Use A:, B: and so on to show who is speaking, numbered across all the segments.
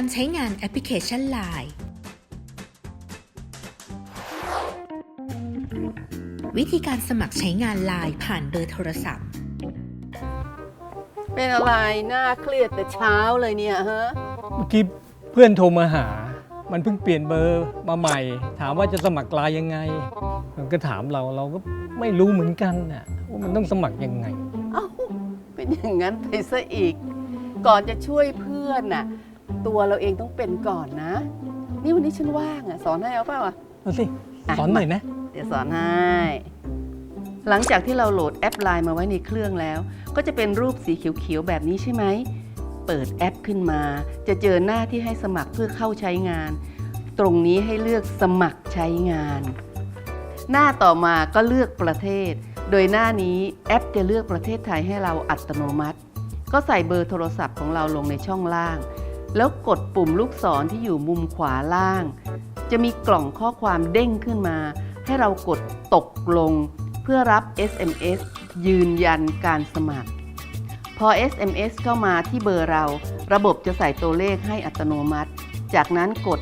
A: การใช้งานแอปพลิเคชัน Line วิธีการสมัครใช้งาน Line ผ่านเบอร์โทรศัพท์
B: เป็นอะไรน่าเครียดแต่เช้าเลยเนี่ยฮะ
C: เมื่อกี้เพื่อนโทรมาหา มันเพิ่งเปลี่ยนเบอร์มาใหม่ ถามว่าจะสมัครไลน์ยังไง มันก็ถามเราเราก็ไม่รู้เหมือนกันน่ะว่ามันต้องสมัครยังไง
B: เอ้าเป็นอย่างนั้นไปซะอีก ก่อนจะช่วยเพื่อนน่ะ ตัวเราเองต้องเป็นก่อนนะ นี่วันนี้ฉันว่างอะสอนให้เอาเปล่าวะ
C: เอาสิ
B: อะ
C: สอนหน่อยนะ
B: เดี๋ยวสอนให้ หลังจากที่เราโหลดแอปไลน์มาไว้ในเครื่องแล้ว ก็จะเป็นรูปสีเขียวๆแบบนี้ใช่ไหม เปิดแอปขึ้นมา จะเจอหน้าที่ให้สมัครเพื่อเข้าใช้งาน ตรงนี้ให้เลือกสมัครใช้งาน หน้าต่อมาก็เลือกประเทศ โดยหน้านี้แอปจะเลือกประเทศไทยให้เราอัตโนมัติ ก็ใส่เบอร์โทรศัพท์ของเราลงในช่องล่าง แล้วกดปุ่มลูกศรที่อยู่มุมขวาล่าง จะมีกล่องข้อความเด้งขึ้นมา ให้เรากดตกลง เพื่อรับ SMS ยืนยันการสมัคร พอ SMS เข้ามาที่เบอร์เรา ระบบจะใส่ตัวเลขให้อัตโนมัติ จากนั้นกด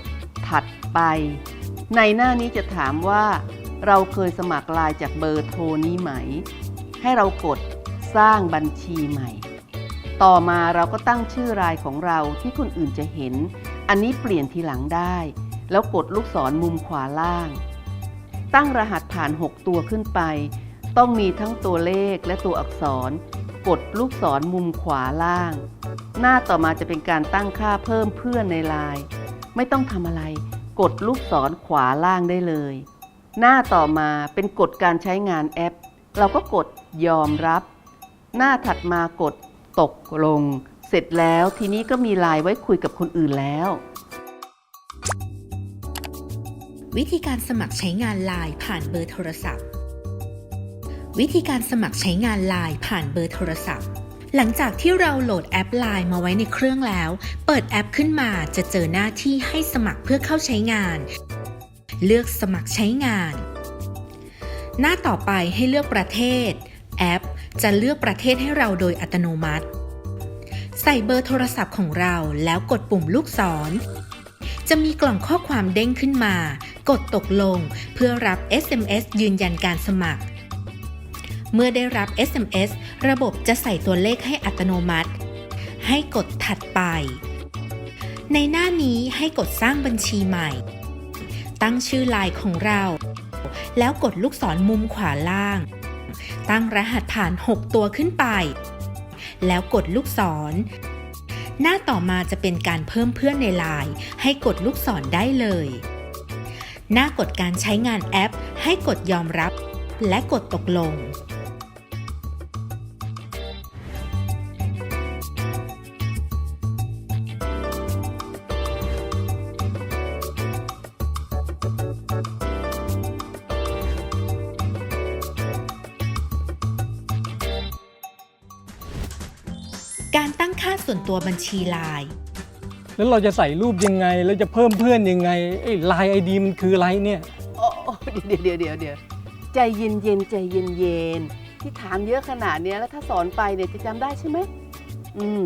B: ถัดไป ในหน้านี้จะถามว่า เราเคยสมัครไลน์จากเบอร์โทรนี้ไหม ให้เรากดสร้างบัญชีใหม่ ต่อมาเราก็ตั้งชื่อรายของเราที่คนอื่นจะเห็น อันนี้เปลี่ยนทีหลังได้ แล้วกดลูกศรมุมขวาล่าง ตั้งรหัสผ่าน 6 ตัวขึ้นไป ต้องมีทั้งตัวเลขและตัวอักษร กดลูกศรมุมขวาล่าง หน้าต่อมาจะเป็นการตั้งค่าเพิ่มเพื่อนในไลน์ไม่ต้องทำอะไร กดลูกศรขวาล่างได้เลย หน้าต่อมาเป็นกฎการใช้งานแอป เราก็กดยอมรับ หน้าถัดมากด ตกลง เสร็จแล้วทีนี้ก็มีไลน์ไว้คุยกับคนอื่นแล้ว
A: วิธีการสมัครใช้งาน Line ผ่านเบอร์โทรศัพท์ วิธีการสมัครใช้งาน Line ผ่านเบอร์โทรศัพท์หลังจากที่เราโหลดแอป Line มาไว้ในเครื่องแล้ว เปิดแอปขึ้นมาจะเจอหน้าที่ให้สมัครเพื่อเข้าใช้งาน เลือกสมัครใช้งาน หน้าต่อไปให้เลือกประเทศ แอป จะเลือกประเทศให้เราโดยอัตโนมัติ ใส่เบอร์โทรศัพท์ของเราแล้วกดปุ่มลูกศร จะมีกล่องข้อความเด้งขึ้นมา กดตกลงเพื่อรับ SMS ยืนยันการสมัคร เมื่อได้รับ SMS ระบบจะใส่ตัวเลขให้อัตโนมัติ ให้กดถัดไป ในหน้านี้ให้กดสร้างบัญชีใหม่ ตั้งชื่อไลน์ของเรา แล้วกดลูกศรมุมขวาล่าง ตั้งรหัสผ่าน 6 ตัวขึ้นไป แล้วกดลูกศร หน้าต่อมาจะเป็นการเพิ่มเพื่อนในไลน์ให้กดลูกศรได้เลย หน้ากดการใช้งานแอป ให้กดยอมรับ และกดตกลง การตั้งค่าส่วนตัวบัญชีไลน์
C: แล้วเราจะใส่รูปยังไง แล้วจะเพิ่มเพื่อนยังไงไอ้ไลน์ไอดีมันคืออะไรเนี่ย
B: โอ้โอ้เดี๋ยวเดี๋ยวเดี๋ยวเดี๋ยวใจเย็นเย็นๆใจเย็นเย็นๆที่ถามเยอะขนาดเนี้ยแล้วถ้าสอนไปเนี่ยจะจำได้ใช่ไหมอืม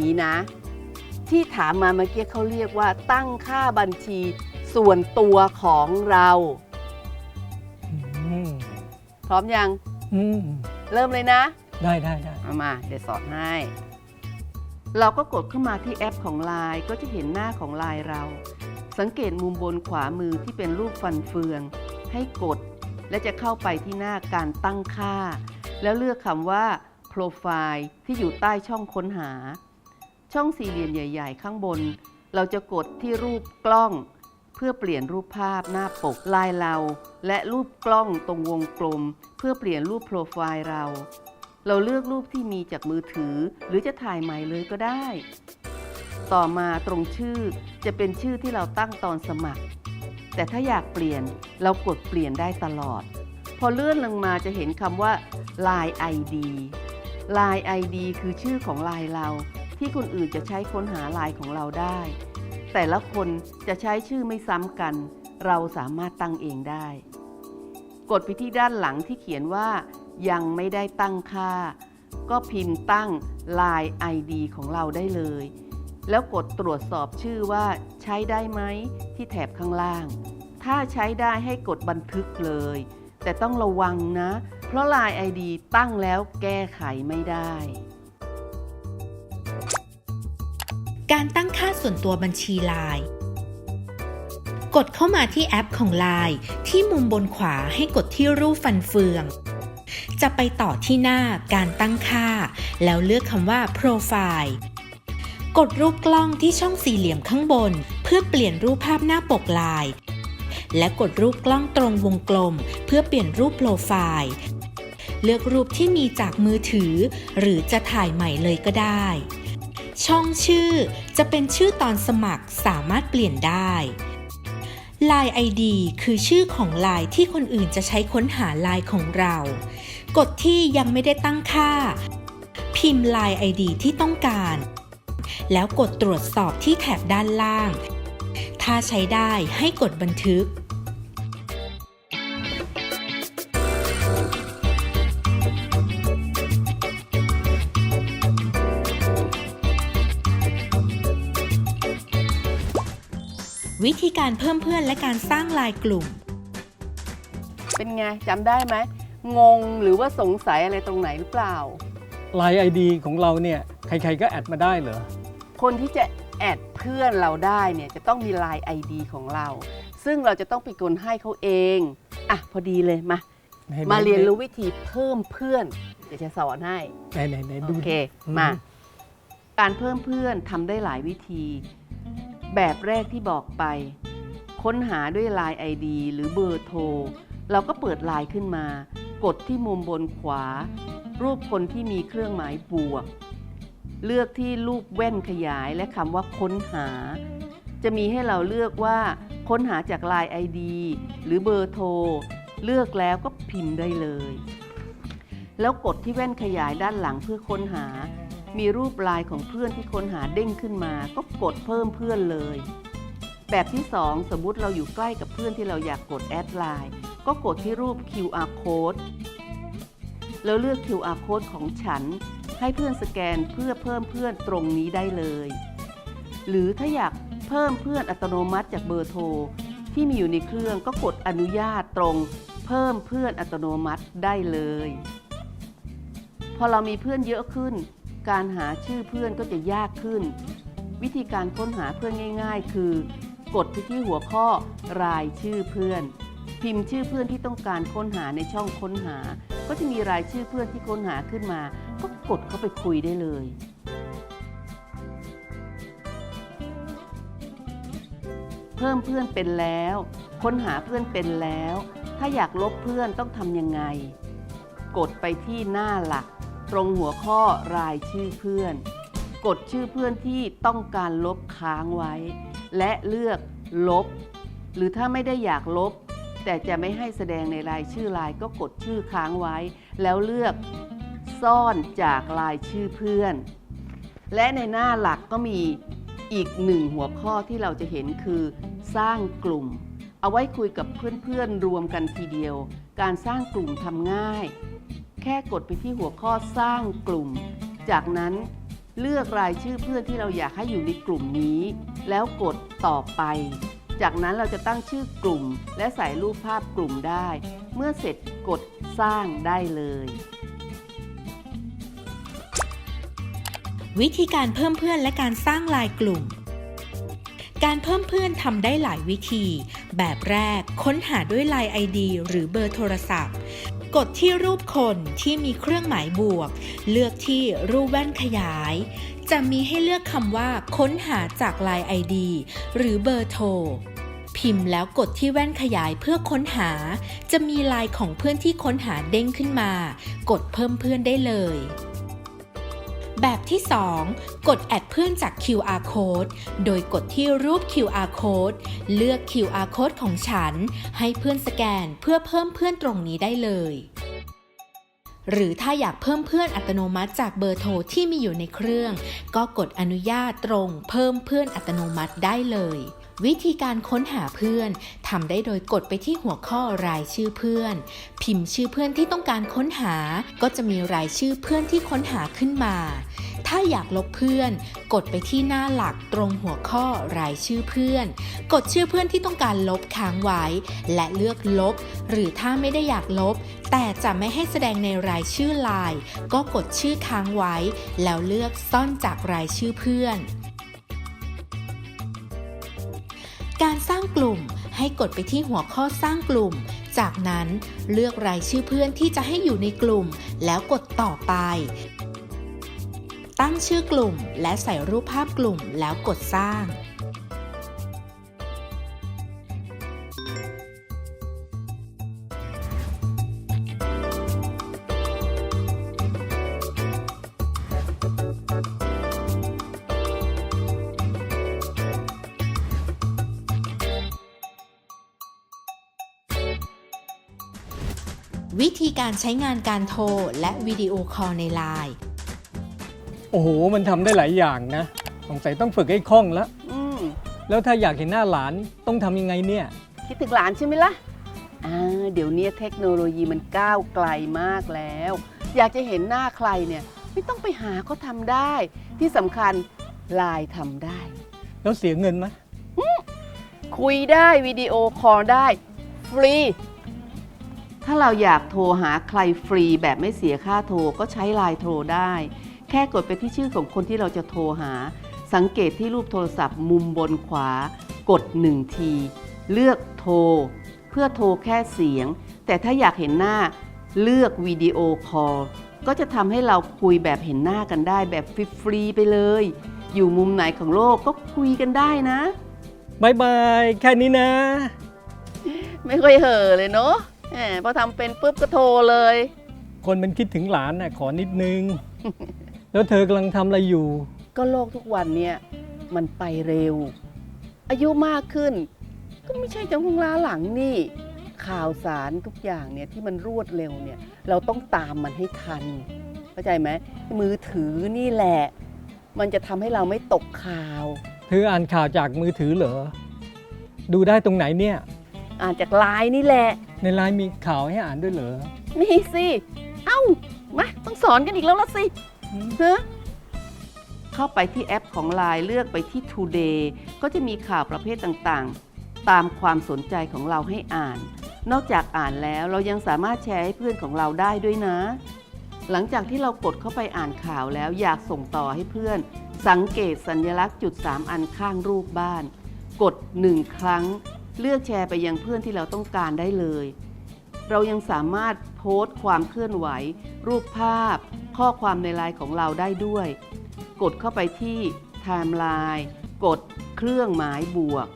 B: นี้นะ ที่ถามมาเมื่อกี้เขาเรียกว่าตั้งค่าบัญชีส่วนตัวของเรา
C: อืม
B: พร้อมยัง
C: อืม
B: เริ่มเลยนะ
C: ได้ได้ได้
B: เอามา เดี๋ยวสอนให้ เราก็กดเข้ามาที่แอปของ Line ก็จะเห็นหน้าของ Line เรา สังเกตมุมบนขวามือที่เป็นรูปฟันเฟือง ให้กด และจะเข้าไปที่หน้าการตั้งค่า แล้วเลือกคำว่า Profile ที่อยู่ใต้ช่องค้นหา ช่องสี่เหลี่ยมใหญ่ ๆ ข้างบน เราจะกดที่รูปกล้อง เพื่อเปลี่ยนรูปภาพหน้าปกลายเรา และรูปกล้องตรงวงกลม เพื่อเปลี่ยนรูปโปรไฟล์เรา เราเลือกรูปที่มีจากมือถือ หรือจะถ่ายใหม่เลยก็ได้ ต่อมาตรงชื่อจะเป็นชื่อที่เราตั้งตอนสมัคร แต่ถ้าอยากเปลี่ยนเรากดเปลี่ยนได้ตลอด พอเลื่อนลงมาจะเห็นคำว่า Line ID Line ID คือชื่อของ Line เรา ที่คนอื่นจะใช้ค้นหา Line ของเราได้ แต่ละคนจะใช้ชื่อไม่ซ้ำกัน เราสามารถตั้งเองได้ กดไปที่ด้านหลังที่เขียนว่า ยังไม่ได้ตั้งค่า ก็พิมพ์ตั้ง Line ID ของเราได้เลย แล้วกดตรวจสอบชื่อว่าใช้ได้ไหมที่แถบข้างล่าง ถ้าใช้ได้ให้กดบันทึกเลย แต่ต้องระวังนะ เพราะ Line ID ตั้งแล้วแก้ไขไม่ได้
A: การตั้งค่าส่วนตัวบัญชี Line กดเข้ามาที่แอปของ Line ที่มุมบนขวาให้กดที่รูปฟันเฟือง จะไปต่อที่หน้าการตั้งค่า แล้วเลือกคำว่า Profile กดรูปกล้องที่ช่องสี่เหลี่ยมข้างบน เพื่อเปลี่ยนรูปภาพหน้าปก Line และกดรูปกล้องตรงวงกลม เพื่อเปลี่ยนรูปโปรไฟล์ เลือกรูปที่มีจากมือถือ หรือจะถ่ายใหม่เลยก็ได้ ช่องชื่อจะเป็นชื่อตอนสมัครสามารถเปลี่ยนได้ Line ID คือชื่อของ Line ที่คนอื่นจะใช้ค้นหา Line ของเรา กดที่ยังไม่ได้ตั้งค่า พิมพ์ Line ID ที่ต้องการ แล้วกดตรวจสอบที่แถบด้านล่าง ถ้าใช้ได้ให้กดบันทึกวิธีการเพิ่มเพื่อนและการสร้างลายกลุ่ม
B: เป็นไงจำได้ไหม งงหรือว่าสงสัยอะไรตรงไหนหรือเปล่า
C: ไลน์ไอดีของเราเนี่ยใครๆก็แอดมาได้เหรอ
B: คนที่จะแอดเพื่อนเราได้เนี่ยจะต้องมี Line ID ของเรา ซึ่งเราจะต้องไปกดให้เขาเอง อะ พอดีเลยมา
C: ไหนๆ
B: มาเรียนรู้วิธีเพิ่มเพื่อน เดี๋ยวจะสอนให้
C: ไหนไหนไหนดู
B: โอเค
C: อืม
B: มา การเพิ่มเพื่อนทำได้หลายวิธี แบบแรกที่บอกไป ค้นหาด้วย Line ID หรือเบอร์โทร เราก็เปิดไลน์ขึ้นมา กดที่มุมบนขวา รูปคนที่มีเครื่องหมายบวก เลือกที่รูปแว่นขยายและคำว่าค้นหา จะมีให้เราเลือกว่าค้นหาจาก Line ID หรือเบอร์โทร เลือกแล้วก็พิมพ์ได้เลย แล้วกดที่แว่นขยายด้านหลังเพื่อค้นหา มีรูปลายของเพื่อนที่ค้นหาเด้งขึ้นมา ก็กดเพิ่มเพื่อนเลย แบบที่ 2 สมมุติเราอยู่ใกล้กับเพื่อนที่เราอยากกดแอดไลน์ ก็กดที่รูป QR code แล้วเลือก QR code ของฉัน ให้เพื่อนสแกนเพื่อเพิ่มเพื่อนตรงนี้ได้เลย หรือถ้าอยากเพิ่มเพื่อนอัตโนมัติจากเบอร์โทร ที่มีอยู่ในเครื่องก็กดอนุญาตตรง เพิ่มเพื่อนอัตโนมัติได้เลย พอเรามีเพื่อนเยอะขึ้น การหาชื่อเพื่อนก็จะยากขึ้น วิธีการค้นหาเพื่อนง่าย ๆ คือ กดไปที่หัวข้อรายชื่อเพื่อน พิมพ์ชื่อเพื่อนที่ต้องการค้นหาในช่องค้นหา ก็จะมีรายชื่อเพื่อนที่ค้นหาขึ้นมา ก็กดเข้าไปคุยได้เลย เพิ่มเพื่อนเป็นแล้ว ค้นหาเพื่อนเป็นแล้ว ถ้าอยากลบเพื่อนต้องทำยังไง กดไปที่หน้าหลัก ตรงหัวข้อรายชื่อเพื่อน กดชื่อเพื่อนที่ต้องการลบค้างไว้ และเลือกลบ หรือถ้าไม่ได้อยากลบ แต่จะไม่ให้แสดงในรายชื่อรายก็กดชื่อค้างไว้ แล้วเลือกซ่อนจากรายชื่อเพื่อน และในหน้าหลักก็มีอีกหนึ่งหัวข้อที่เราจะเห็นคือ สร้างกลุ่ม เอาไว้คุยกับเพื่อนๆรวมกันทีเดียว การสร้างกลุ่มทำง่าย แค่กดไปที่หัวข้อสร้างกลุ่ม จากนั้นเลือกรายชื่อเพื่อนที่เราอยากให้อยู่ในกลุ่มนี้ แล้วกดต่อไป จากนั้นเราจะตั้งชื่อกลุ่ม และใส่รูปภาพกลุ่มได้ เมื่อเสร็จกดสร้างได้เลย
A: วิธีการเพิ่มเพื่อนและการสร้างลายกลุ่ม การเพิ่มเพื่อนทำได้หลายวิธี แบบแรกค้นหาด้วย Line ID หรือเบอร์โทรศัพท์ กดที่รูปคนที่มีเครื่องหมายบวก เลือกที่รูปแว่นขยาย จะมีให้เลือกคำว่าค้นหาจาก Line ID หรือเบอร์โทร พิมพ์แล้วกดที่แว่นขยายเพื่อค้นหา จะมีลายของเพื่อนที่ค้นหาเด้งขึ้นมา กดเพิ่มเพื่อนได้เลย แบบที่ 2 กดแอดเพื่อนจาก QR code โดยกดที่รูป QR code เลือก QR code ของฉัน ให้เพื่อนสแกนเพื่อเพิ่มเพื่อนตรงนี้ได้เลย หรือถ้าอยากเพิ่มเพื่อนอัตโนมัติจากเบอร์โทรที่มีอยู่ในเครื่อง ก็กดอนุญาตตรง เพิ่มเพื่อนอัตโนมัติได้เลย วิธีการค้นหาเพื่อนทำได้โดยกดไปที่หัวข้อรายชื่อเพื่อน พิมพ์ชื่อเพื่อนที่ต้องการค้นหา ก็จะมีรายชื่อเพื่อนที่ค้นหาขึ้นมา ถ้าอยากลบเพื่อน กดไปที่หน้าหลักตรงหัวข้อรายชื่อเพื่อน กดชื่อเพื่อนที่ต้องการลบค้างไว้ และเลือกลบ หรือถ้าไม่ได้อยากลบ แต่จะไม่ให้แสดงในรายชื่อไลน์ก็กดชื่อค้างไว้ แล้วเลือกซ่อนจากรายชื่อเพื่อนการสร้างกลุ่มให้กดไปที่หัวข้อสร้างกลุ่ม จากนั้นเลือกรายชื่อเพื่อนที่จะให้อยู่ในกลุ่ม แล้วกดต่อไป ตั้งชื่อกลุ่มและใส่รูปภาพกลุ่มแล้วกดสร้าง วิธีการใช้งานการโทรและวิดีโอคอลในไลน์
C: โอ้โห มันทำได้หลายอย่างนะ สงสัยต้องฝึกให้คล่องแล้ว
B: อืม
C: แล้วถ้าอยากเห็นหน้าหลานต้องทำยังไงเนี่ย
B: คิดถึงหลานใช่ไหมล่ะอ่าเดี๋ยวนี้เทคโนโลยีมันก้าวไกลมากแล้ว อยากจะเห็นหน้าใครเนี่ย ไม่ต้องไปหาก็ทำได้ ที่สำคัญไลน์ทำได้
C: แล้วเสียเงินไหม
B: คุยได้วิดีโอคอลได้ ฟรี ถ้าเราอยากโทรหาใครฟรีแบบไม่เสียค่าโทรก็ใช้ไลน์โทรได้แค่กดไปที่ชื่อของคนที่เราจะโทรหา สังเกตที่รูปโทรศัพท์มุมบนขวา กด 1 ที เลือกโทร เพื่อโทรแค่เสียง แต่ถ้าอยากเห็นหน้าเลือกวิดีโอคอลก็จะทำให้เราคุยแบบเห็นหน้ากันได้แบบฟรีๆไปเลย อยู่มุมไหนของโลกก็คุยกันได้นะ
C: บายบายแค่นี้นะ
B: ไม่ค่อยเห่อเลยเนาะแหมพอทำเป็นปุ๊บก็โทรเลย
C: คนมันคิดถึงหลานน่ะขอนิดนึง แล้วเธอกำลังทำอะไรอยู่
B: ก็โลกทุกวันเนี่ยมันไปเร็ว อายุมากขึ้น ก็ไม่ใช่จังหวงล้าหลังนี่ ข่าวสารทุกอย่างเนี่ยที่มันรวดเร็วเนี่ยเราต้องตามมันให้ทัน เข้าใจไหมมือถือนี่แหละ มันจะทำให้เราไม่ตกข่าว
C: เธออ่านข่าวจากมือถือเหรอ ดูได้ตรงไหนเนี่ย
B: อ่านจากไลน์นี่แหละ
C: ในไลน์มีข่าวให้อ่านด้วยเหรอ
B: มีสิ เอ้า มา ต้องสอนกันอีกแล้วละสิ ฮะเข้าไปที่แอปของ Line เลือกไปที่ Today ก็จะมีข่าวประเภทต่างๆ ตามความสนใจของเราให้อ่าน นอกจากอ่านแล้วเรายังสามารถแชร์ให้เพื่อนของเราได้ด้วยนะ หลังจากที่เรากดเข้าไปอ่านข่าวแล้วอยากส่งต่อให้เพื่อน สังเกตสัญลักษณ์จุด 3 อันข้างรูปบ้าน กด 1 ครั้ง เลือกแชร์ไปยังเพื่อนที่เราต้องการได้เลย เรายังสามารถ โพสต์ความเคลื่อนไหว รูปภาพ ข้อความในไลน์ของเราได้ด้วย กดเข้าไปที่ไทม์ไลน์กดเครื่องหมายบวก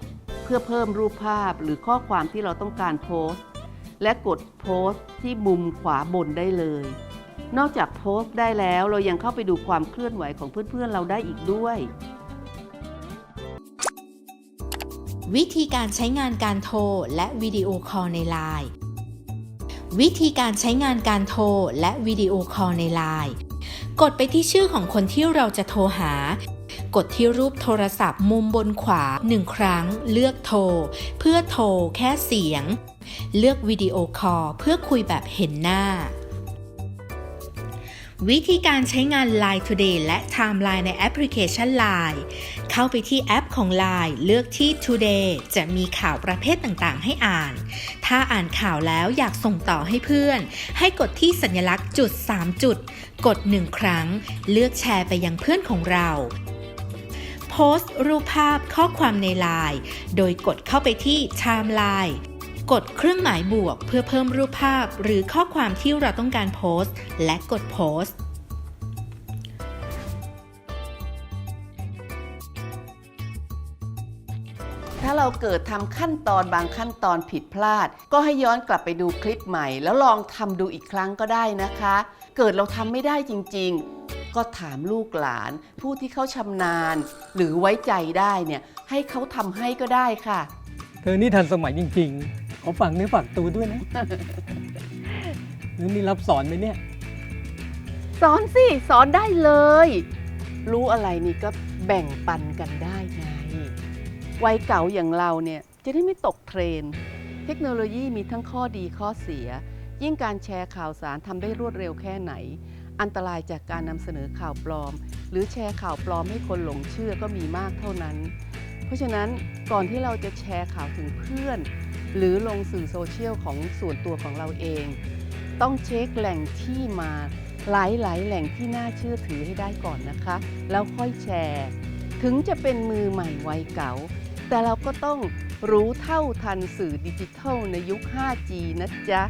B: เพื่อเพิ่มรูปภาพหรือข้อความที่เราต้องการโพสต์ และกดโพสต์ที่มุมขวาบนได้เลย นอกจากโพสต์ได้แล้วเรายังเข้าไปดูความเคลื่อนไหวของเพื่อนๆเราได้อีกด้วย
A: วิธีการใช้งานการโทรและวิดีโอคอลในไลน์ วิธีการใช้งานการโทรและวิดีโอคอลในไลน์กดไปที่ชื่อของคนที่เราจะโทรหา กดที่รูปโทรศัพท์มุมบนขวาหนึ่งครั้ง เลือกโทร เพื่อโทรแค่เสียง เลือกวิดีโอคอลเพื่อคุยแบบเห็นหน้า วิธีการใช้งาน Line Today และ Timeline ในแอปพลิเคชัน Line เข้าไปที่แอป ของ Line เลือกที่ Today จะมีข่าวประเภทต่างๆ ให้อ่าน ถ้าอ่านข่าวแล้วอยากส่งต่อให้เพื่อน ให้กดที่สัญลักษณ์จุด 3 จุด กด 1 ครั้ง เลือกแชร์ไปยังเพื่อนของเราโพสต์รูปภาพข้อความใน Line โดยกดเข้าไปที่ Timeline กดเครื่องหมายบวกเพื่อเพิ่มรูปภาพหรือข้อความที่เราต้องการโพสต์ และกดโพสต์
B: เราเกิดทำขั้นตอนบางขั้นตอนผิดพลาด ก็ให้ย้อนกลับไปดูคลิปใหม่ แล้วลองทำดูอีกครั้งก็ได้นะคะ เกิดเราทำไม่ได้จริง ๆ ก็ถามลูกหลาน ผู้ที่เขาชำนาญ หรือไว้ใจได้เนี่ยให้เขาทำให้ก็ได้ค่ะ
C: เธอนี่ทันสมัยจริงๆ ขอฝากเนื้อฝากตัวด้วยนะแล้วนี่รับสอนไหมเนี่ย
B: สอนสิ สอนได้เลย รู้อะไรนี่ก็แบ่งปันกันได้ไง วัยเก่าอย่างเราเนี่ยจะได้ไม่ตกเทรนด์เทคโนโลยีมีทั้งข้อดีข้อเสีย ยิ่งการแชร์ข่าวสารทำได้รวดเร็วแค่ไหน อันตรายจากการนำเสนอข่าวปลอม หรือแชร์ข่าวปลอมให้คนหลงเชื่อก็มีมากเท่านั้น เพราะฉะนั้นก่อนที่เราจะแชร์ข่าวถึงเพื่อน หรือลงสื่อโซเชียลของส่วนตัวของเราเอง ต้องเช็คแหล่งที่มาหลายๆ แหล่งที่น่าเชื่อถือให้ได้ก่อนนะคะ แล้วค่อยแชร์ ถึงจะเป็นมือใหม่วัยเก่า แต่เราก็ต้องรู้เท่าทันสื่อดิจิทัลในยุค 5G นะจ๊ะ